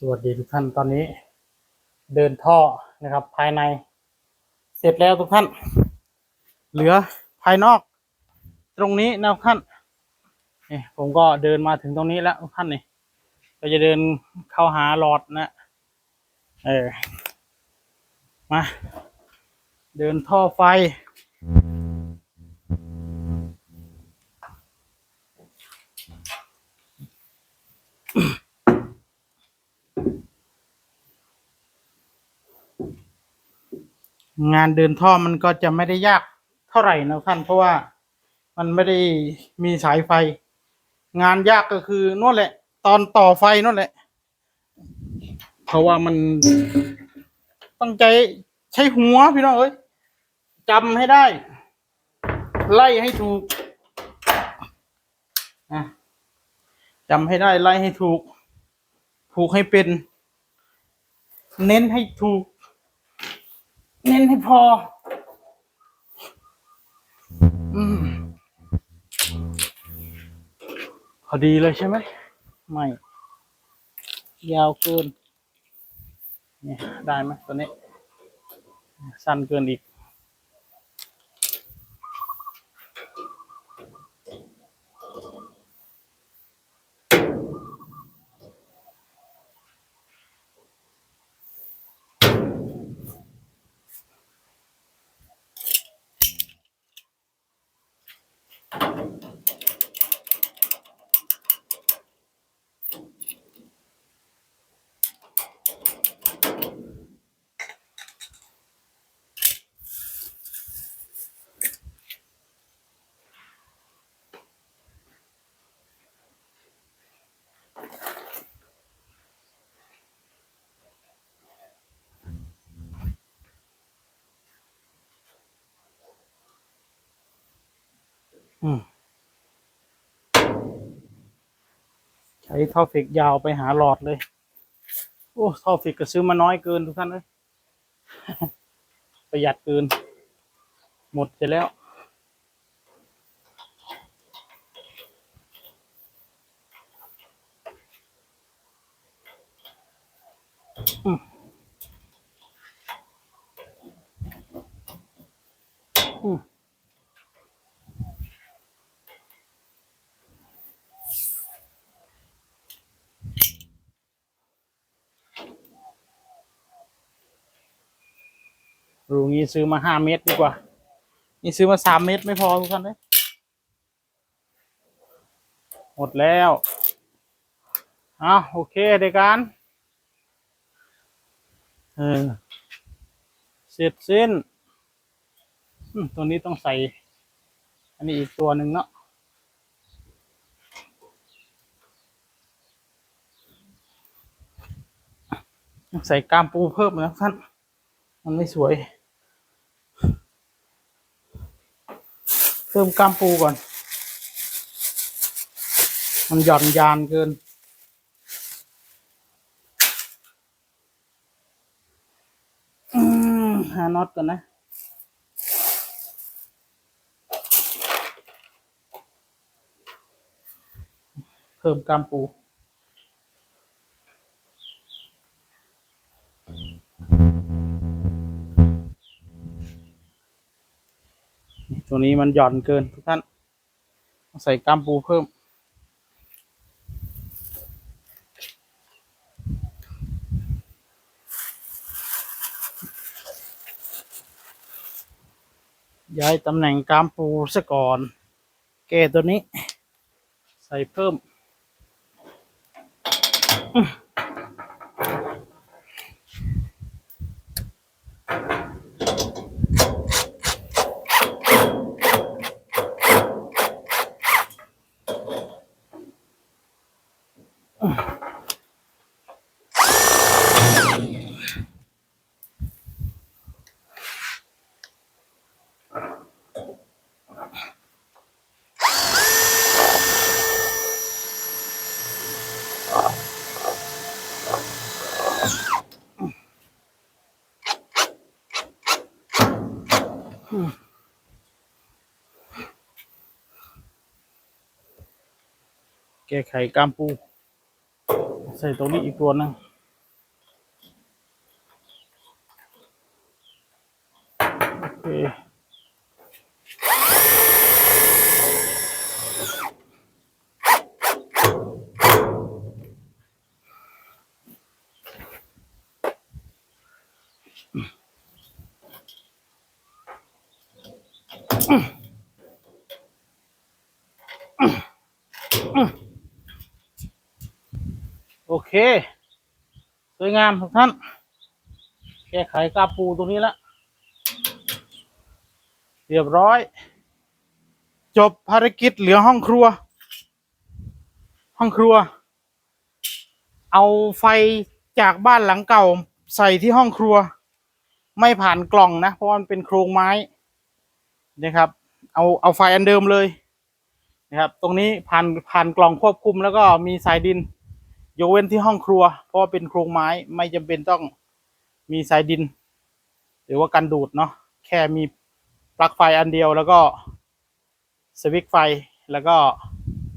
สวัสดีทุกท่านตอนนี้ เดินท่อนะครับ ภายใน เสร็จแล้วทุกท่าน เหลือภายนอก ตรงนี้นะทุกท่านนี่ผมก็เดินมาถึงตรงนี้แล้วทุกท่านนี่เราจะเดินเข้าหาหลอดนะเออมา เดินท่อไฟ งานเดินท่อมันก็จะไม่ได้ยากเท่าไหร่นะท่าน เพราะว่ามันไม่ได้มีสายไฟ งานยากก็คือนู่นแหละ ตอนต่อไฟนู่นแหละ เพราะว่ามันต้องใจใช้หัวพี่น้องเอ้ยจำให้ได้ ไล่ให้ถูกจำให้ได้ไล่ให้ถูก ผูกให้เป็น เน้นให้ถูก เน้นให้พอ อืม พอดีเลยใช่ไหม ไม่ ยาวเกินเนี่ยได้ไหมตัวนี้ สั้นเกินอีก ใช้ท่อฟิกยาวไปหาหลอดเลย โอ้ท่อฟิกก็ซื้อมาน้อยเกินทุกท่านเลยประหยัดเกิน หมดไปแล้ว อืมอืม รูงี้ซื้อมาห้าเมตรดีกว่า นี่ซื้อมาสามเมตรไม่พอทุกท่านเลยหมดแล้วอะโอเคเด็กการเออเสร็จสิ้นตัวนี้ต้องใส่ อันนี้อีกตัวหนึ่งเนาะใส่กามปูเพิ่มนะท่าน มันไม่สวย เติมกล้ามปูก่อน มันหย่อนยานเกิน หาน็อตก่อนนะเพิ่มกล้ามปู ตัวนี้มันหย่อนเกินทุกท่าน ใส่กล้ามปูเพิ่ม ย้ายตำแหน่งกล้ามปูซะก่อน แก้ตัวนี้ ใส่เพิ่ม แก้ไขกล้ามปู ใส่ตัวนี้อีกตัวนึงโอเคอืม โอเค สวยงามทุกท่าน แก้ไขกาปูตรงนี้แล้วเรียบร้อย จบภารกิจเหลือห้องครัว ห้องครัว เอาไฟจากบ้านหลังเก่าใส่ที่ห้องครัว ไม่ผ่านกล่องนะ เพราะมันเป็นโครงไม้ นะครับ เอาเอาไฟอันเดิมเลยนะครับ ตรงนี้ผ่านผ่านกล่องควบคุมแล้วก็มีสายดินยกเว้นที่ห้องครัว เพราะว่าเป็นโครงไม้ไม่จำเป็นต้องมีสายดิน หรือว่ากันดูดเนาะแค่มีปลั๊กไฟอันเดียวแล้วก็สวิตช์ไฟแล้วก็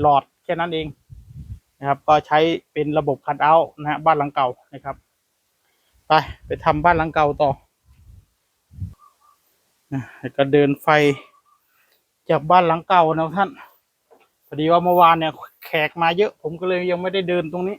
หลอดแค่นั้นเองนะครับ ก็ใช้เป็นระบบคัทเอาท์นะฮะบ้านหลังเก่านะครับ ไปไปทำบ้านหลังเก่าต่อ นะแล้ก็เดินไฟจากบ้านหลังเก่านะท่านพอดีว่าเมื่อวานเนี่ยแขกมาเยอะ ผมก็เลยยังไม่ได้เดินตรงนี้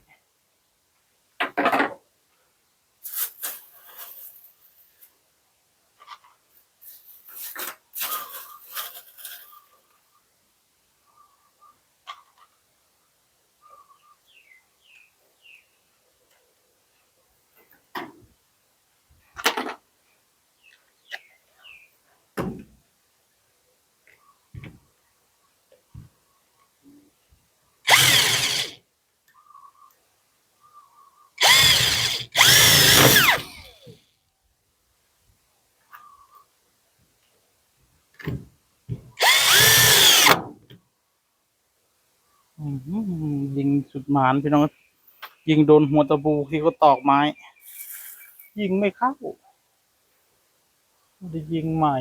อื้อหืุดหมานพี่น้องยิงโดนหัวตะปูที่เขาตอกไม้ ยิงไม่เข้าได้ยิงใหม่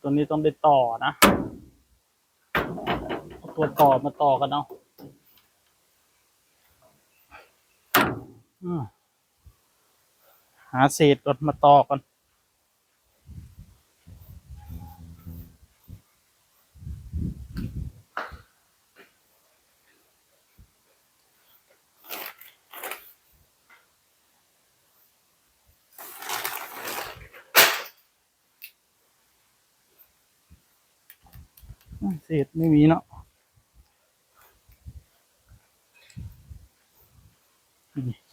ตัวนี้ต้องได้ต่อนะตัวต่อมาต่อกันเอาะหาเศษรถมาต่อกัน เศษไม่มีเนาะ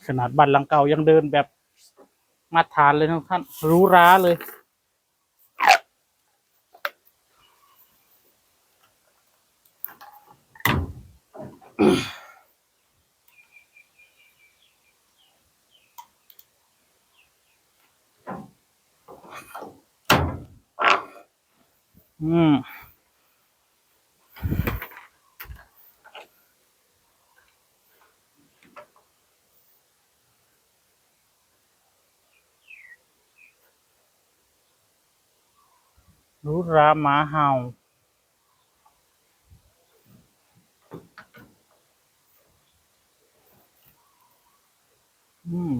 ขนาดบันหลังเก่ายังเดินแบบมาตรฐานเลยนะท่าน รู้ร้าเลยอืม หรูหราหมาเห่า อืม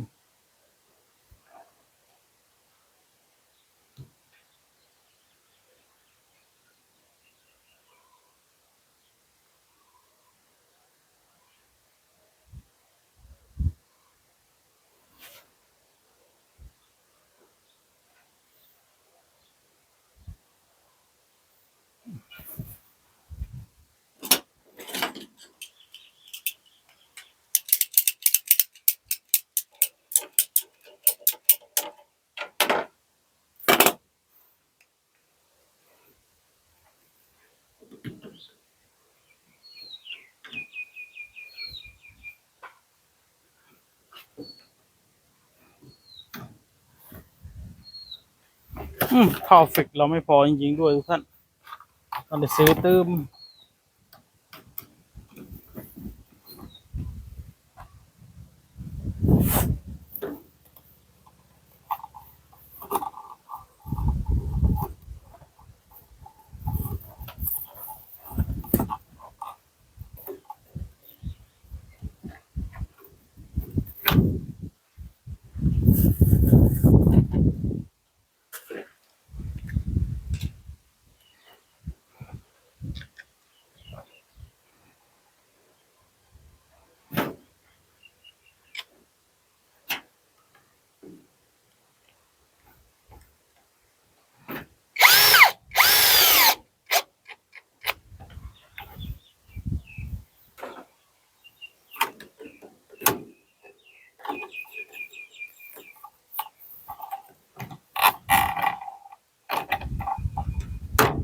อืมท่อฟิกเราไม่พอจริงๆด้วยทุกท่านต้องไปซื้อเติม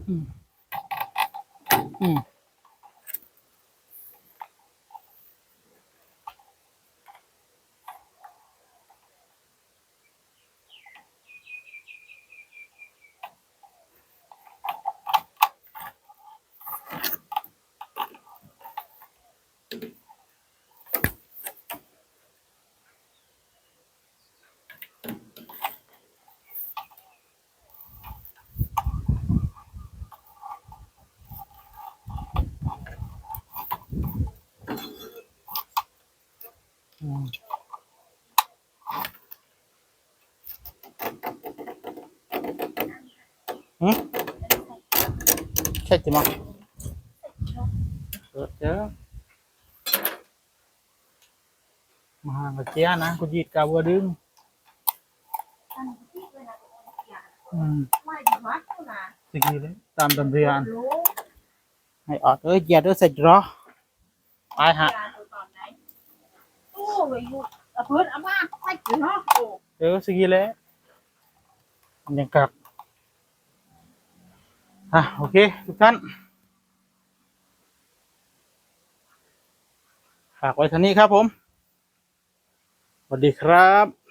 อืม หืมใช่จิมั้งเออเจอมาหางกระเจียนะกูจีดกาวัวดึงอันที่เวลาตัวเสียอืมไม่ดีวัดเท่านะสิกีเลยตามตำเรียนรู้ให้ออดเอ้ยเหยียดเอ้ยเสร็จรอไปฮะยาตัวตอนไหนโอ้ยอยู่อะเพิ่นเอามาไปกินเนาะโอ้เดี๋ยวสิกีเลยยังกลับ อะโอเคทุกท่าน ฝากไว้เท่านี้ครับผม สวัสดีครับ